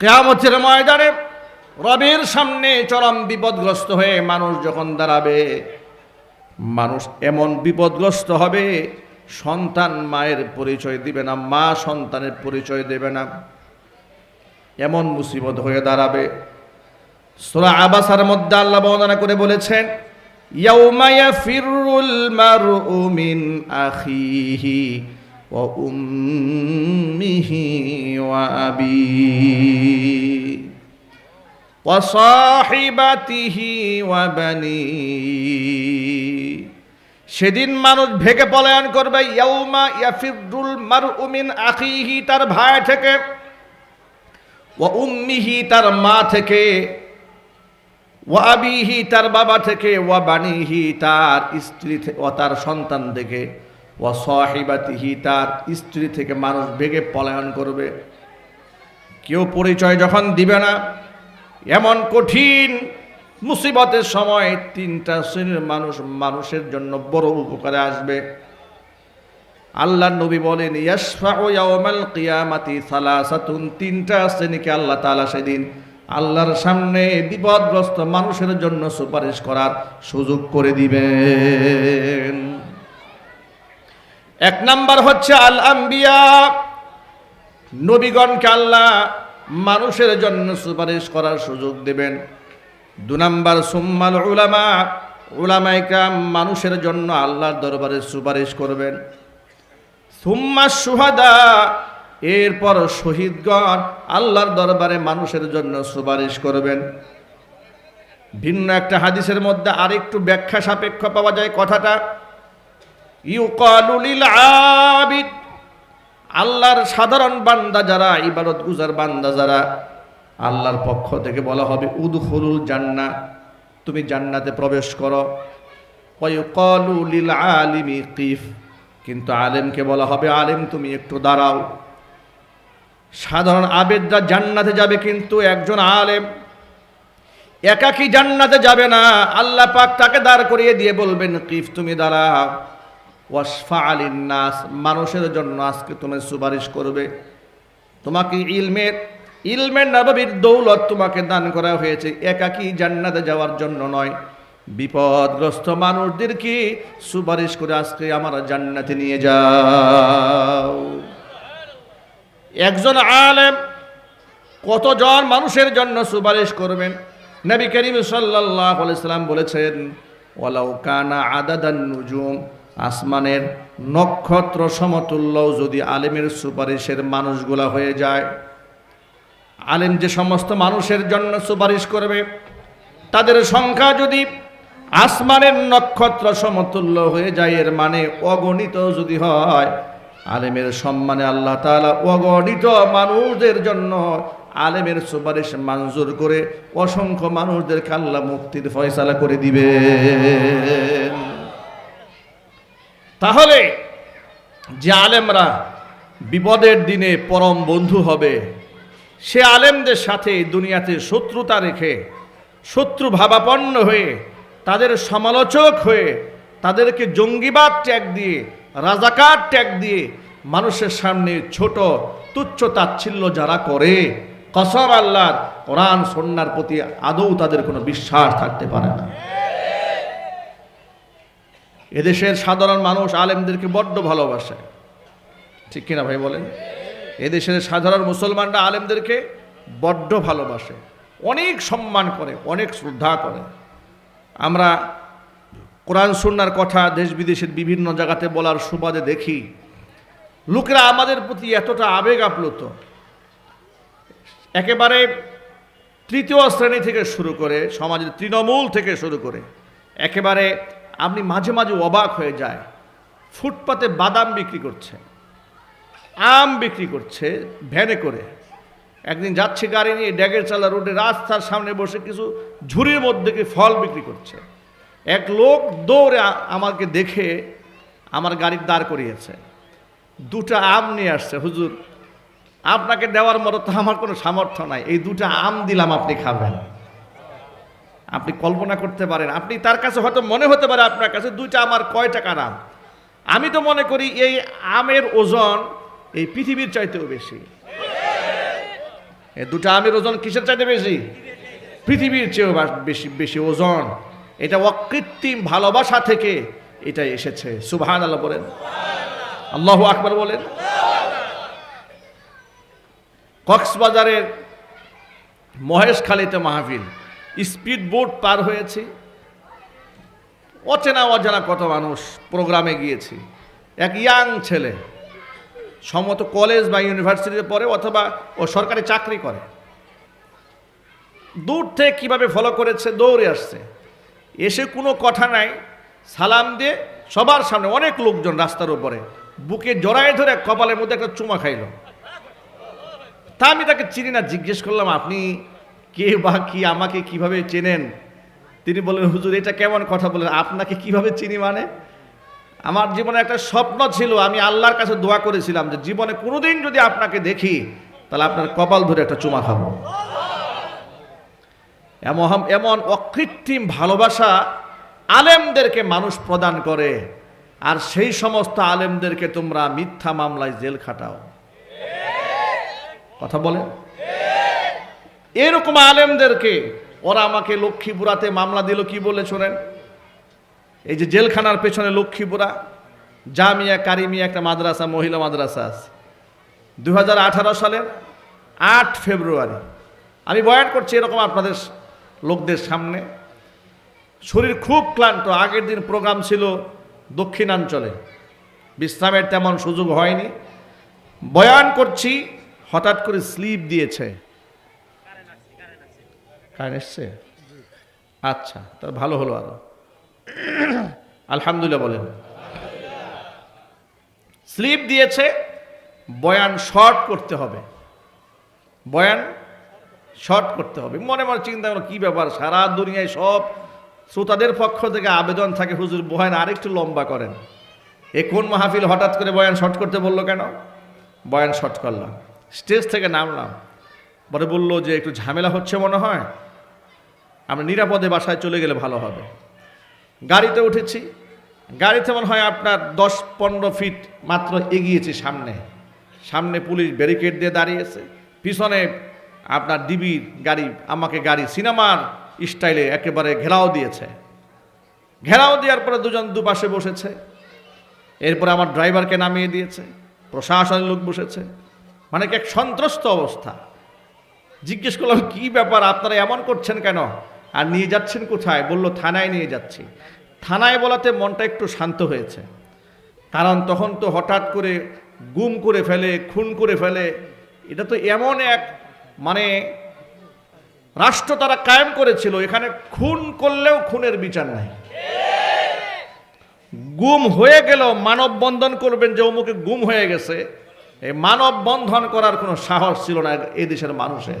কেয়ামতের ময়দানে রবের সামনে চরম বিপদগ্রস্ত হয়ে মানুষ যখন দাঁড়াবে, মানুষ এমন বিপদগ্রস্ত হবে, সন্তান মায়ের পরিচয় দিবে না, মা সন্তানের পরিচয় দেবে না। এমন মুসিবত হয়ে দাঁড়াবে। সুরা আবাসার মধ্যে আল্লাহ বর্ণনা করে বলেছেন, ইয়াউমা ইয়াফিরুল মারউ মিন আখিহি। ওয়া সাহিবাতিহি ওয়া বানিহি সেদিন মানুষ ভেগে পলায়ন করবে, ইয়াউমা ইয়াফিরুল মারউ মিন আখিহি, তার ভাই থেকে। ওয়া উম্মিহি, তার মা থেকে। ওয়া আবিহি, তার বাবা থেকে। ওয়া বানিহি, তার স্ত্রী থেকে ও তার সন্তান থেকে। ওয়া সাহিবাতিহি, তার স্ত্রী থেকে মানুষ বেগে পলায়ন করবে। কেউ পরিচয় যখন দিবে না, এমন কঠিন মুসিবতের সময় তিনটা শ্রেণির মানুষ মানুষের জন্য বড় উপকারে আসবে। আল্লাহ নবী বলেন কিয়ামাতি সালাসাতুন তিনটা শ্রেণীকে আল্লাহ তালা সেদিন আল্লাহর সামনে বিপদগ্রস্ত মানুষের জন্য সুপারিশ করার সুযোগ করে দিবেন। এক নাম্বার হচ্ছে আল আম্বিয়া। নবীগণকে আল্লাহ মানুষের জন্য সুপারিশ করার সুযোগ দেবেন। দু নাম্বার সুম্মাল উলামা উলামাইকাম মানুষের জন্য আল্লাহর দরবারে সুপারিশ করবেন। সুম্মা সুহাদা, এরপর শহীদগণ আল্লাহর দরবারে মানুষের জন্য সুপারিশ করবেন। ভিন্ন একটা হাদিসের মধ্যে আরেকটু ব্যাখ্যা সাপেক্ষ পাওয়া যায় কথাটা। আবিদ। আল্লাহর সাধারণ বান্দা যারা, ইবাদত গুজার বান্দা যারা, আল্লাহর পক্ষ থেকে বলা হবে, উদখুলুল জান্না তুমি জান্নাতে প্রবেশ করো। লিল আলিমি কিফ। কিন্তু আলেমকে বলা হবে, আলেম তুমি একটু দাঁড়াও। সাধারণ আবেদরা জান্নাতে যাবে কিন্তু একজন আলেম একাকি জান্নাতে যাবে না। আল্লাহ পাক তাকে দাঁড় করিয়ে দিয়ে বলবেন, কিফ তুমি দাঁড়াও। ওয়াসফা আলিন নাস মানুষের জন্য আজকে তুমি সুপারিশ করবে। তোমাকে ইলমের ইলমের নববীর দৌলত তোমাকে দান করা হয়েছে। একাকি জান্নাতে যাওয়ার জন্য নয়। বিপদগ্রস্ত মানুষদেরকে সুপারিশ করে আজকে আমার জান্নাতে নিয়ে যাও। একজন আলেম কতজন মানুষের জন্য সুপারিশ করবেন? নবী করিম সাল্লাহ সাল্লাম বলেছেন, ওয়ালাউ কানা আদাদান নুজুম। আসমানের নক্ষত্র সমতুল্য যদি আলেমের সুপারিশের মানুষগুলা হয়ে যায়। আলেম যে সমস্ত মানুষের জন্য সুপারিশ করবে, তাদের সংখ্যা যদি আসমানের নক্ষত্র সমতুল্য হয়ে যায়, এর মানে অগণিত যদি হয়, আলেমের সম্মানে আল্লাহ তাআলা অগণিত মানুষদের জন্য আলেমের সুপারিশ মঞ্জুর করে অসংখ্য মানুষদেরকে আল্লাহ মুক্তির ফয়সালা করে দিবে। তাহলে যে আলেমরা বিপদের দিনে পরম বন্ধু হবে, সে আলেমদের সাথে দুনিয়াতে শত্রুতা রেখে, শত্রু ভাবাপন্ন হয়ে, তাদের সমালোচক হয়ে, তাদেরকে জঙ্গিবাদ ট্যাগ দিয়ে, রাজাকার ট্যাগ দিয়ে মানুষের সামনে ছোট তুচ্ছ তাচ্ছিল্য যারা করে কসম আল্লাহর কোরআন সন্ন্যার প্রতি আদৌ তাদের কোনো বিশ্বাস থাকতে পারে না। এদেশের সাধারণ মানুষ আলেমদেরকে বড্ড ভালোবাসে। ঠিক কিনা ভাই বলেন? এদেশের সাধারণ মুসলমানরা আলেমদেরকে বড্ড ভালোবাসে, অনেক সম্মান করে, অনেক শ্রদ্ধা করে। আমরা কোরআন সুন্নার কথা দেশ বিদেশের বিভিন্ন জায়গাতে বলার সুবাদে দেখি, লোকেরা আমাদের প্রতি এতটা আবেগ আপ্লুত। একেবারে তৃতীয় শ্রেণি থেকে শুরু করে, সমাজের তৃণমূল থেকে শুরু করে, একেবারে আপনি মাঝে মাঝে অবাক হয়ে যায়। ফুটপাতে বাদাম বিক্রি করছে, আম বিক্রি করছে, ভ্যানে করে। একদিন যাচ্ছে গাড়ি নিয়ে ড্যাগের চালা রোডে, রাস্তার সামনে বসে কিছু ঝুড়ির মধ্যে কি ফল বিক্রি করছে। এক লোক দৌড়ে আমাকে দেখে আমার গাড়ির দাঁড় করিয়েছে। দুটা আম নিয়ে আসছে, হুজুর, আপনাকে দেওয়ার মতো তো আমার কোনো সামর্থ্য নাই। এই দুটা আম দিলাম, আপনি খাবেন। আপনি কল্পনা করতে পারেন। আপনি তার কাছে হয়তো মনে হতে পারে আপনার কাছে দুইটা আমার কয় টাকার আম আমি তো মনে করি এই আমের ওজন এই পৃথিবীর চাইতেও বেশি। দুটো আমের ওজন কিসের চাইতে বেশি? পৃথিবীর চেয়েও বেশি বেশি ওজন। এটা অকৃত্রিম ভালোবাসা থেকে এটা এসেছে। সুবহান আল্লাহ বলেন। আল্লাহ আকবর বলেন। কক্সবাজারের মহেশখালীতে মাহফিল। স্পিড বোট পার হয়েছে। অচেনা অজানা কত মানুষ প্রোগ্রামে গিয়েছি। এক ইয়াং ছেলে সম্মত কলেজ বা ইউনিভার্সিটিতে পড়ে অথবা ও সরকারি চাকরি করে। দূর থেকে কীভাবে ফলো করেছে, দৌড়ে আসছে। এসে কোনো কথা নাই, সালাম দিয়ে সবার সামনে অনেক লোকজন রাস্তার উপরে বুকে জড়ায় ধরে কপালের মধ্যে একটা চুমা খাইল। তা আমি তাকে চিনি না, জিজ্ঞেস করলাম, আপনি কে বা কি আমাকে কীভাবে চেনেন? তিনি বললেন হুজুর, এটা কেমন কথা বলেন? আপনাকে কীভাবে চিনি মানে? আমার জীবনে একটা স্বপ্ন ছিল, আমি আল্লাহর কাছে দোয়া করেছিলাম যে, জীবনে কোনোদিন যদি আপনাকে দেখি, তাহলে আপনার কপাল ধরে একটা চুমা খাব। এমন এমন অকৃত্রিম ভালোবাসা আলেমদেরকে মানুষ প্রদান করে, আর সেই সমস্ত আলেমদেরকে তোমরা মিথ্যা মামলায় জেল খাটাও। কথা বলেন? এরকম আলেমদেরকে, ওরা আমাকে লক্ষ্মীপুরাতে মামলা দিল, কি বলে শোনেন? এই যে জেলখানার পেছনে লক্ষ্মীপুরা, জামিয়া কারিমিয়া একটা মাদ্রাসা, মহিলা মাদ্রাসা আছে। দু হাজার আঠারো সালের আট ফেব্রুয়ারি। আমি বয়ান করছি এরকম আপনাদের লোকদের সামনে। শরীর খুব ক্লান্ত, আগের দিন প্রোগ্রাম ছিল দক্ষিণাঞ্চলে। বিশ্রামের তেমন সুযোগ হয়নি। বয়ান করছি, হঠাৎ করে স্লিপ দিয়েছে। কারেন্ট এসছে? আচ্ছা তার ভালো হলো আরও। আলহামদুলিল্লাহ বলেন। স্লিপ দিয়েছে, বয়ান শর্ট করতে হবে। বয়ান শর্ট করতে হবে। মনে মনে চিন্তা করো, কী ব্যাপার? সারা দুনিয়ায় সব শ্রোতাদের পক্ষ থেকে আবেদন থাকে, হুজুর বয়ান আরেকটু লম্বা করেন। এ কোন মাহফিল হঠাৎ করে বয়ান শর্ট করতে বলল কেন? বয়ান শর্ট করলাম। স্টেজ থেকে নামলাম। পরে বলল যে একটু ঝামেলা হচ্ছে মনে হয়। আমরা নিরাপদে বাসায় চলে গেলে ভালো হবে। গাড়িতে উঠেছি। গাড়িতে মনে হয় আপনার দশ পনেরো ফিট মাত্র এগিয়েছি সামনে। সামনে পুলিশ ব্যারিকেড দিয়ে দাঁড়িয়েছে। পিছনে আপনার ডিবির গাড়ি, আমাকে গাড়ি, সিনেমার স্টাইলে একেবারে ঘেরাও দিয়েছে। ঘেরাও দেওয়ার পরে দুজন দুপাশে বসেছে। এরপরে আমার ড্রাইভারকে নামিয়ে দিয়েছে। প্রশাসনের লোক বসেছে। মানে এক সন্ত্রস্ত অবস্থা। জিজ্ঞেস করলাম, কি ব্যাপার? আপনারা এমন করছেন কেন? আর নিয়ে যাচ্ছেন কোথায়? বলল, থানায় নিয়ে যাচ্ছি। থানায় বলাতে মনটা একটু শান্ত হয়েছে। কারণ তখন তো হঠাৎ করে গুম করে ফেলে, খুন করে ফেলে, এটা তো এমন এক মানে রাষ্ট্র তারা কায়েম করেছিল, এখানে খুন করলেও খুনের বিচার নাই। গুম হয়ে গেল মানববন্ধন করবেন যে অমুকে গুম হয়ে গেছে, এই মানববন্ধন করার কোনো সাহস ছিল না এই দেশের মানুষের।